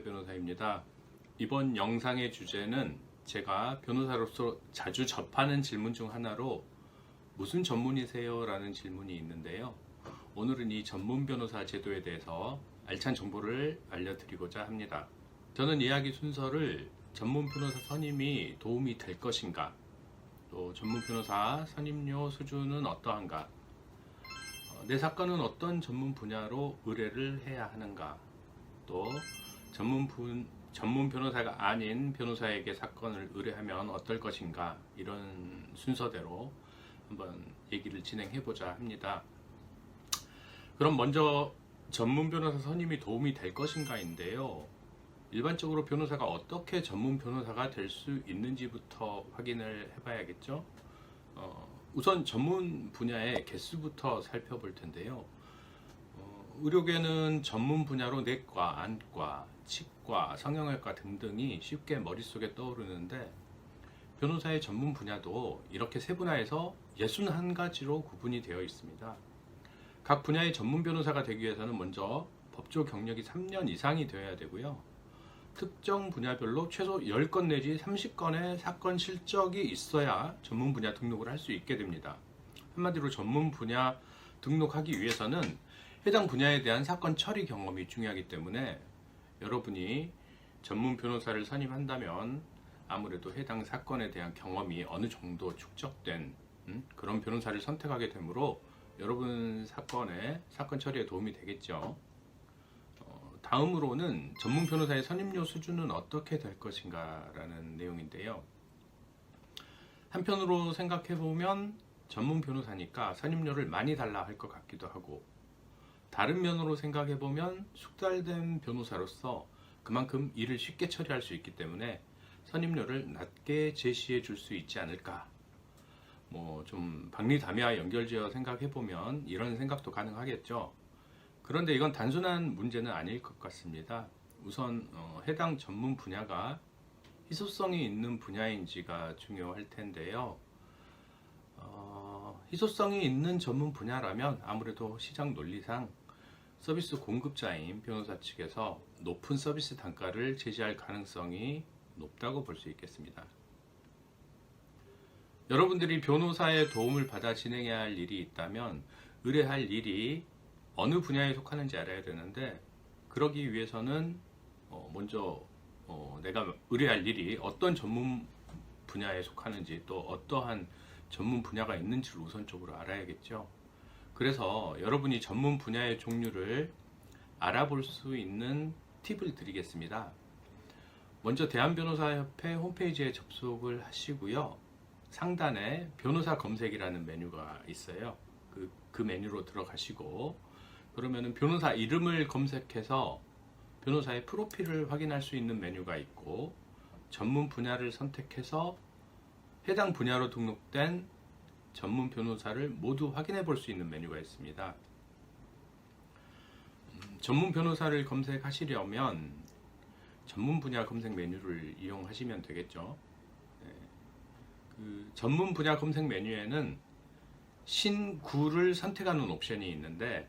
변호사입니다. 이번 영상의 주제는 제가 변호사로서 자주 접하는 질문 중 하나로 무슨 전문이세요? 라는 질문이 있는데요. 오늘은 이 전문 변호사 제도에 대해서 알찬 정보를 알려드리고자 합니다. 저는 이야기 순서를 전문 변호사 선임이 도움이 될 것인가, 또 전문 변호사 선임료 수준은 어떠한가, 어, 내 사건은 어떤 전문 분야로 의뢰를 해야 하는가, 또 전문 분 전문 변호사가 아닌 변호사에게 사건을 의뢰하면 어떨 것인가 이런 순서대로 한번 얘기를 진행해 보자 합니다. 그럼 먼저 전문 변호사 선임이 도움이 될 것인가인데요. 일반적으로 변호사가 어떻게 전문 변호사가 될 수 있는지부터 확인을 해봐야겠죠. 어, 우선 전문 분야의 개수부터 살펴볼 텐데요. 어, 의료계는 전문 분야로 내과, 안과, 치과, 성형외과 등등이 쉽게 머릿속에 떠오르는데 변호사의 전문 분야도 이렇게 세분화해서 61가지로 구분이 되어 있습니다. 각 분야의 전문 변호사가 되기 위해서는 먼저 법조 경력이 3년 이상이 되어야 되고요. 특정 분야별로 최소 10건 내지 30건의 사건 실적이 있어야 전문 분야 등록을 할 수 있게 됩니다. 한마디로 전문 분야 등록하기 위해서는 해당 분야에 대한 사건 처리 경험이 중요하기 때문에 여러분이 전문 변호사를 선임한다면 아무래도 해당 사건에 대한 경험이 어느 정도 축적된 음, 그런 변호사를 선택하게 되므로 여러분 사건에 사건 처리에 도움이 되겠죠. 어, 다음으로는 전문 변호사의 선임료 수준은 어떻게 될 것인가라는 내용인데요. 한편으로 생각해 보면 전문 변호사니까 선임료를 많이 달라 할 것 같기도 하고 다른 면으로 생각해 보면 숙달된 변호사로서 그만큼 일을 쉽게 처리할 수 있기 때문에 선임료를 낮게 제시해 줄 수 있지 않을까. 뭐 좀 박리담회와 연결지어 생각해 보면 이런 생각도 가능하겠죠. 그런데 이건 단순한 문제는 아닐 것 같습니다. 우선 어, 해당 전문 분야가 희소성이 있는 분야인지가 중요할 텐데요. 어, 희소성이 있는 전문 분야라면 아무래도 시장 논리상 서비스 공급자인 변호사 측에서 높은 서비스 단가를 제시할 가능성이 높다고 볼 수 있겠습니다. 여러분들이 변호사의 도움을 받아 진행해야 할 일이 있다면 의뢰할 일이 어느 분야에 속하는지 알아야 되는데 그러기 위해서는 어, 먼저 어, 내가 의뢰할 일이 어떤 전문 분야에 속하는지 또 어떠한 전문 분야가 있는지를 우선적으로 알아야겠죠. 그래서 여러분이 전문 분야의 종류를 알아볼 수 있는 팁을 드리겠습니다. 먼저 대한변호사협회 홈페이지에 접속을 하시고요. 상단에 변호사 검색이라는 메뉴가 있어요. 그, 그 메뉴로 들어가시고 그러면은 변호사 이름을 검색해서 변호사의 프로필을 확인할 수 있는 메뉴가 있고 전문 분야를 선택해서 해당 분야로 등록된 전문 변호사를 모두 확인해 볼 수 있는 메뉴가 있습니다. 음, 전문 변호사를 검색하시려면 전문 분야 검색 메뉴를 이용하시면 되겠죠. 네. 그 전문 분야 검색 메뉴에는 신구를 선택하는 옵션이 있는데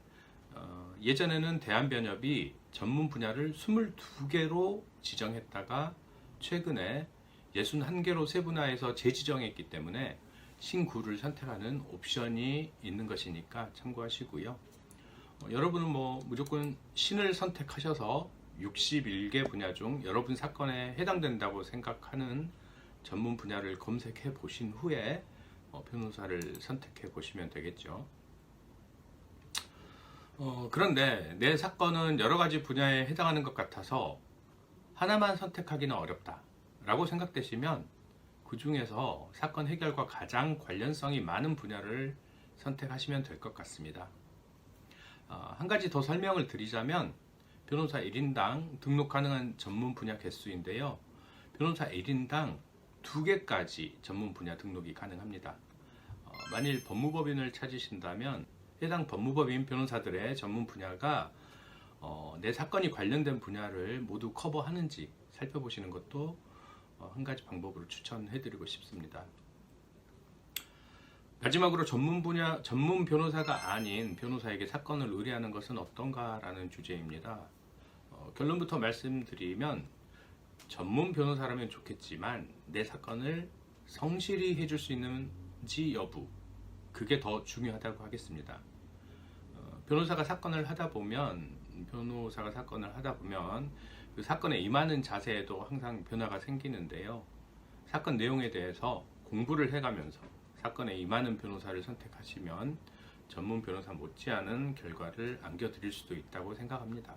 어, 예전에는 대한변협이 전문 분야를 22개로 지정했다가 최근에 61개로 세분화해서 재지정했기 때문에 신구를 선택하는 옵션이 있는 것이니까 참고하시고요. 어, 여러분은 뭐 무조건 신을 선택하셔서 61개 분야 중 여러분 사건에 해당된다고 생각하는 전문 분야를 검색해 보신 후에 어, 변호사를 선택해 보시면 되겠죠. 어, 그런데 내 사건은 여러 가지 분야에 해당하는 것 같아서 하나만 선택하기는 어렵다. 라고 생각되시면 그 중에서 사건 해결과 가장 관련성이 많은 분야를 선택하시면 될 것 같습니다. 어, 한 가지 더 설명을 드리자면 변호사 1인당 등록 가능한 전문 분야 개수인데요. 변호사 1인당 두 개까지 전문 분야 등록이 가능합니다. 어, 만일 법무법인을 찾으신다면 해당 법무법인 변호사들의 전문 분야가 어, 내 사건이 관련된 분야를 모두 커버하는지 살펴보시는 것도 어, 한 가지 방법으로 추천해드리고 싶습니다. 마지막으로 전문 분야 전문 변호사가 아닌 변호사에게 사건을 의뢰하는 것은 어떤가라는 주제입니다. 어, 어, 결론부터 말씀드리면 전문 변호사라면 좋겠지만 내 사건을 성실히 해줄 수 있는지 여부 그게 더 중요하다고 하겠습니다. 어, 변호사가 사건을 하다 보면 변호사가 사건을 하다 보면 그 사건에 임하는 자세에도 항상 변화가 생기는데요. 사건 내용에 대해서 공부를 해가면서 사건에 임하는 변호사를 선택하시면 전문 변호사 못지않은 결과를 안겨드릴 수도 있다고 생각합니다.